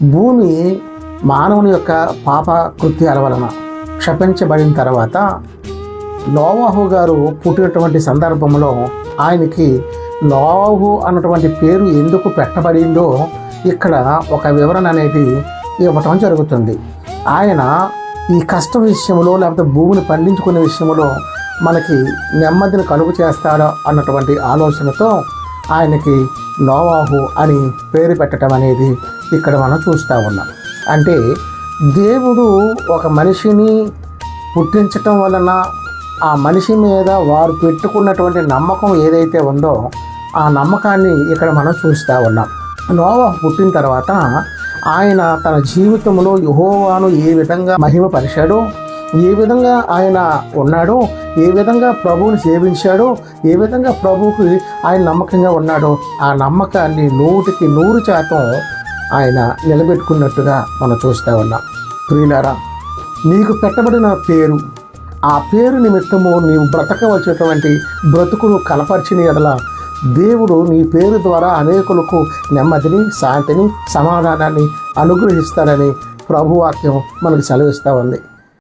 భూమి మానవుని యొక్క పాప కృత్యాల వలన క్షపించబడిన తర్వాత లోవాహు గారు పుట్టినటువంటి సందర్భంలో ఆయనకి లోవాహు అన్నటువంటి పేరు ఎందుకు పెట్టబడిందో ఇక్కడ ఒక వివరణ అనేది ఇవ్వటం జరుగుతుంది. ఆయన ఈ కష్ట విషయంలో లేకపోతే భూమిని పండించుకునే విషయంలో మనకి నెమ్మదిని కలుగు చేస్తాడు అన్నటువంటి ఆలోచనతో ఆయనకి నోవాహు అని పేరు పెట్టడం అనేది ఇక్కడ మనం చూస్తూ ఉన్నాం. అంటే దేవుడు ఒక మనిషిని పుట్టించటం వలన ఆ మనిషి మీద వారు పెట్టుకున్నటువంటి నమ్మకం ఏదైతే ఉందో ఆ నమ్మకాన్ని ఇక్కడ మనం చూస్తూ ఉన్నాం. నోవా పుట్టిన తర్వాత ఆయన తన జీవితంలో యహోవాను ఏ విధంగా మహిమపరిచాడో ఏ విధంగా ఆయన ఉన్నాడో ఏ విధంగా ప్రభువుని సేవించాడో ఏ విధంగా ప్రభువుకి ఆయన నమ్మకంగా ఉన్నాడో ఆ నమ్మకాన్ని నూటికి నూరు శాతం ఆయన నిలబెట్టుకున్నట్టుగా మనం చూస్తూ ఉన్నాం. ప్రియులారా నీకు పెట్టబడిన పేరు ఆ పేరు నిమిత్తము నీవు బ్రతకవలసినటువంటి బ్రతుకును కనపరిచిన ఎడల దేవుడు నీ పేరు ద్వారా అనేకులకు నెమ్మదిని శాంతిని సమాధానాన్ని అనుగ్రహిస్తాడని ప్రభువాక్యం మనకు సెలవిస్తూ ఉంది.